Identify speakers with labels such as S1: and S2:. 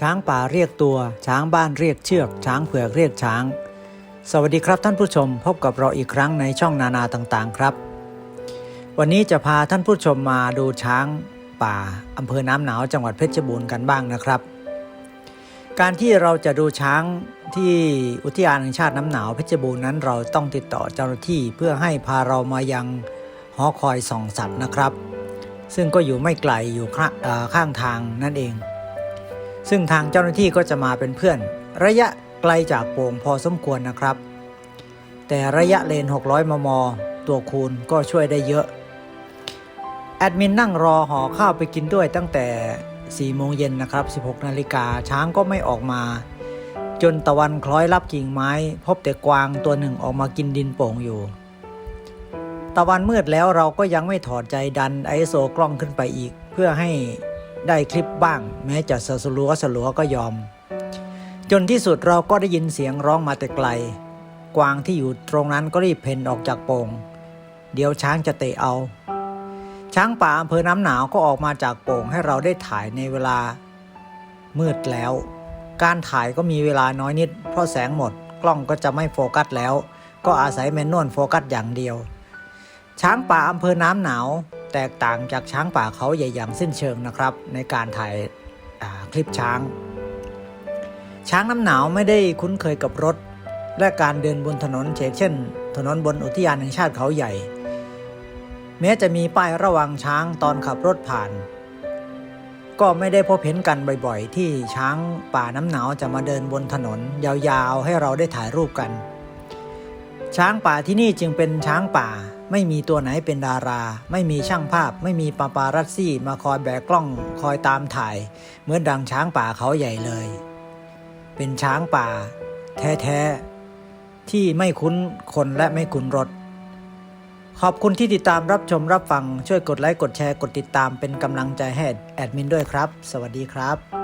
S1: ช้างป่าเรียกตัว ช้างบ้านเรียกเชือก ช้างเผือกเรียกช้าง สวัสดีครับท่านผู้ชมพบกับเราอีกครั้งในช่องนานาต่างๆครับ วันนี้จะพาท่านผู้ชมมาดูช้างป่าอำเภอน้ำหนาวจังหวัดเพชรบูรณ์กันบ้างนะครับ การที่เราจะดูช้างที่อุทยานแห่งชาติน้ำหนาวเพชรบูรณ์นั้นเราต้องติดต่อเจ้าหน้าที่เพื่อให้พาเรามายังหอคอยส่องสัตว์นะครับ ซึ่งก็อยู่ไม่ไกลอยู่ข้าเอ่อข้างทางนั่นเอง ซึ่งทางเจ้าหน้าที่ก็จะมาเป็นเพื่อน ระยะไกลจากโป่งพอสมควรนะครับ แต่ระยะเลน 600 มม ตัวคูณก็ช่วยได้เยอะ แอดมินนั่งรอห่อข้าวไปกินด้วยตั้งแต่ 4 โมงเย็นนะครับ 16 นาฬิกาช้างก็ไม่ออกมา จนตะวันคล้อยรับกิ่งไม้ พบแต่กวางตัวหนึ่งออกมากินดินโป่งอยู่ ตะวันมืดแล้วเราก็ยังไม่ถอดใจดันไอโซกล้องขึ้นไปอีก เพื่อให้ ได้คลิปบ้าง แม้จะสลัวสลัวก็ยอม จนที่สุดเราก็ได้ยินเสียงร้องมาแต่ไกล กวางที่อยู่ตรงนั้นก็รีบเพ่นออกจากโป่งเดี๋ยวช้างจะเตะเอา ช้างป่าอำเภอน้ำหนาวก็ออกมาจากโป่งให้เราได้ถ่ายในเวลา มืดแล้ว การถ่ายก็มีเวลาน้อยนิด เพราะแสงหมดกล้องก็จะไม่โฟกัสแล้ว ก็อาศัยแมนนวลโฟกัสอย่างเดียว ช้างป่าอำเภอน้ำหนาว แตกต่างจากช้างป่าเขาใหญ่อย่างสิ้นเชิงนะครับ ในการถ่ายาคลิปช้าง ช้างน้ำหนาวไม่ได้คุ้นเคยกับรถ และการเดินบนถนนเช่น ถนนบนอุทยานแห่งชาติเขาใหญ่ แม้จะมีป้ายระวังช้างตอนขับรถผ่าน ก็ไม่ได้พบเห็นกันบ่อยๆ ที่ช้างป่าน้ำหนาวจะมาเดินบนถนน ยาวๆ ให้เราได้ถ่ายรูปกัน ช้างป่าที่นี่จึงเป็นช้างป่า ไม่มีตัวไหนเป็นดารา ไม่มีช่างภาพ ไม่มีปาปารัสซี่มาคอยแบกกล้องคอยตามถ่าย เหมือนดังช้างป่าเขาใหญ่เลย เป็นช้างป่า แท้ๆ ที่ไม่คุ้นคนและไม่คุ้นรถ ขอบคุณที่ติดตามรับชมรับฟัง ช่วยกดไลค์กดแชร์กดติดตามเป็นกำลังใจให้แอดมินด้วยครับ สวัสดีครับ